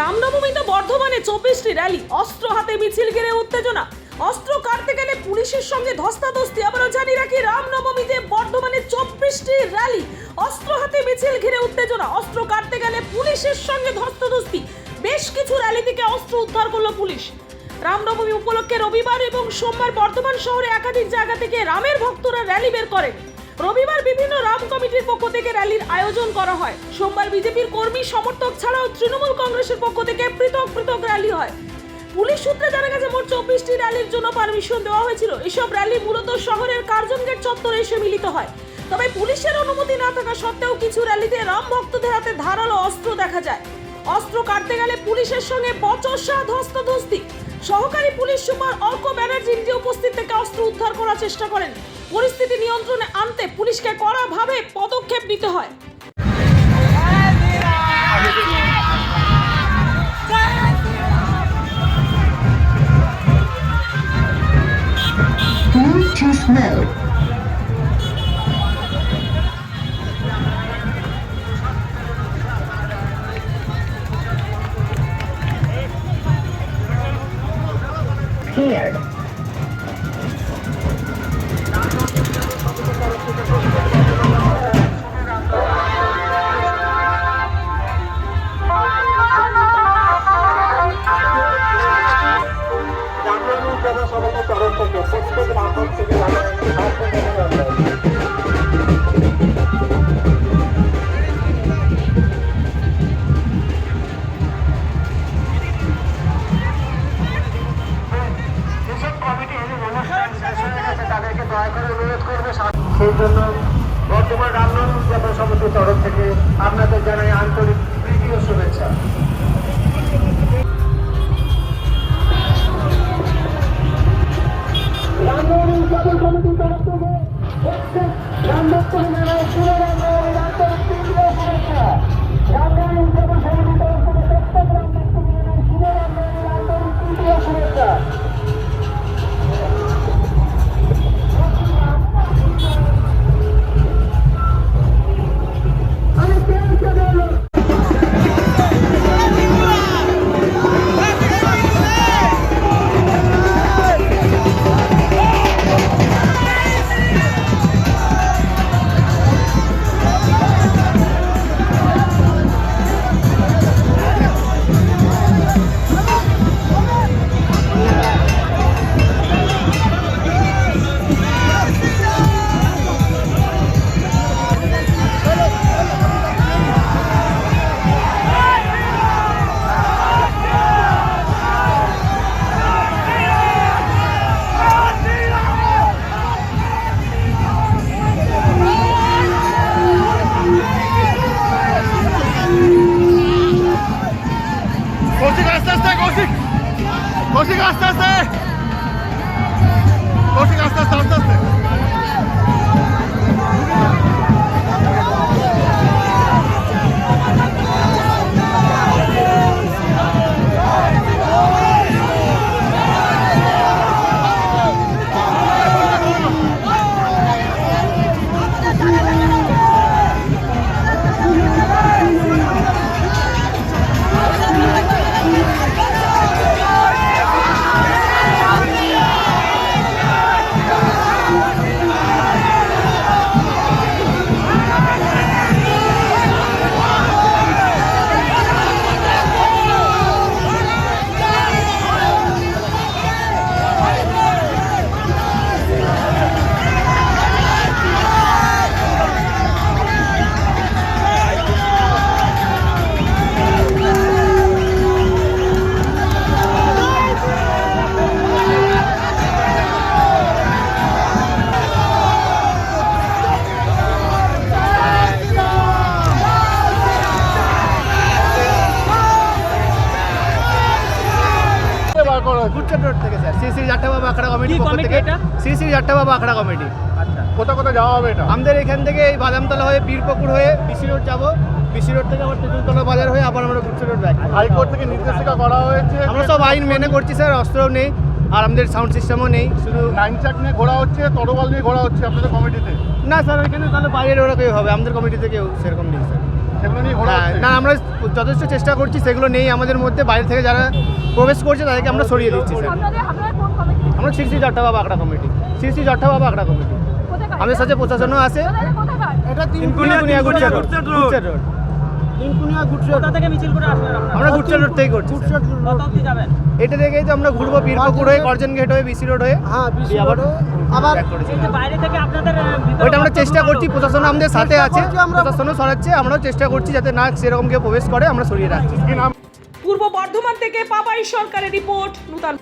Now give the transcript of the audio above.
রামনবমীতে বর্ধমানে চব্বিশটি র্যালি। অস্ত্র হাতে মিছিল ঘিরে উত্তেজনা। অস্ত্র কাটতে গেলে পুলিশের সঙ্গে ধস্তাধস্তি আবারও জানি রাখি রামনবমীতে বর্ধমানে চব্বিশটি র্যালি। অস্ত্র হাতে মিছিল ঘিরে উত্তেজনা। অস্ত্র কাটতে গেলে পুলিশের সঙ্গে ধস্তাধস্তি। বেশ কিছু র্যালি থেকে অস্ত্র উদ্ধার করল পুলিশ। রামনবমী উপলক্ষে রবিবার এবং সোমবার বর্ধমান শহরে একাধিক জায়গা থেকে রামের ভক্তরা র্যালি বের করেন। রবিবার বিভিন্ন রাম কমিটির পক্ষ থেকে র্যালির আয়োজন করা হয়। সোমবার বিজেপির কর্মী, সমর্থক ছাড়াও তৃণমূল কংগ্রেসের পক্ষ থেকে পৃথক পৃথক র্যালি হয়। পুলিশ সূত্রে জানা গেছে, মোট চব্বিশটি র্যালির জন্য পারমিশন দেওয়া হয়েছিল। এসব র্যালি মূলত শহরের কার্জন গেট চত্বরে এসে মিলিত হয়। তবে পুলিশের অনুমতি না থাকা সত্ত্বেও কিছু র্যালিতে রাম ভক্তদের হাতে ধারালো অস্ত্র দেখা যায়। অস্ত্র কাটতে গেলে পুলিশের সঙ্গে বচসা ধস্তাধস্তি। সহকারী পুলিশ সুপার অর্ক ব্যানার্জি নিজে উপস্থিত থেকে অস্ত্র উদ্ধার করার চেষ্টা করেন পরিস্থিতি নিয়ন্ত্রণে আনতে পুলিশকে কড়াভাবে পদক্ষেপ নিতে হয় Smell. Paired. জনসমিতির তরফ থেকে আপনাদের জানাই আন্তরিক প্রীতি ও শুভেচ্ছা। রামনবমী উদযাপন কমিটির তরফ থেকে প্রত্যেক রামভক্ত মেলায় শুভ কৌশিক আস্তে আস্তে। কৌশিক আস্তে আস্তে আস্তে আস্তে। রোড থেকে স্যার শ্রী শ্রী জাট্টা বাবা আখড়া কমিটি কি পক্ষ কমিটি থেকে এটা? শ্রী শ্রী জাট্টা বাবা আখড়া কমিটি কোথায় যাওয়া হবে এটা? আমাদের এখান থেকে এই বাদামতলা হয়ে বীরপুকুর হয়ে বিসি রোড যাব। বিসি রোড থেকে আবার তেঁতুলতলা বাজার হয়ে আবার আমরা গুচ্ছ রোড ব্যাক হাইকোর্ট থেকে নির্দেশিকা করা হয়েছে। আমরা সব আইন মেনে করছি স্যার অস্ত্রও নেই আর আমাদের সাউন্ড সিস্টেমও নেই। শুধু নাইন চাক নিয়ে ঘোরা হচ্ছে তরোয়াল নিয়ে ঘোরা হচ্ছে আপনাদের কমিটিতে না স্যার ওইখানে তাহলে বাইরের ওরা কেউ হবে আমাদের কমিটিতে কেউ সেরকম নেই স্যার। হ্যাঁ? না আমরা যথেষ্ট চেষ্টা করছি সেগুলো নেই। আমাদের মধ্যে বাইরে থেকে যারা প্রবেশ করছে তাদেরকে আমরা সরিয়ে দিচ্ছি স্যার। আমরা শ্রী শ্রী জট্টা বাবা আখড়া কমিটি শ্রী শ্রী জট্টা বাবা আখড়া কমিটি আমাদের সাথে প্রশাসনও আছে। এটা তিনকুনিয়া গুচ্ছা রোড। আমরা রোড থেকে করছি এটা থেকেই তো আমরা ঘুরবো বীরপুকুর হয়ে হয়ে বিসি রোড হয়ে। হ্যাঁ বিসি আবার আবার বাইরে থেকে আপনাদের ওইটা আমরা চেষ্টা করছি প্রশাসন আমাদের সাথে আছে প্রশাসনও সরাচ্ছে আমরাও চেষ্টা করছি যাতে না সেরকম কেউ প্রবেশ করে আমরা সরিয়ে রাখছি। পূর্ব বর্ধমান থেকে পাপাই সরকারের রিপোর্ট নূতন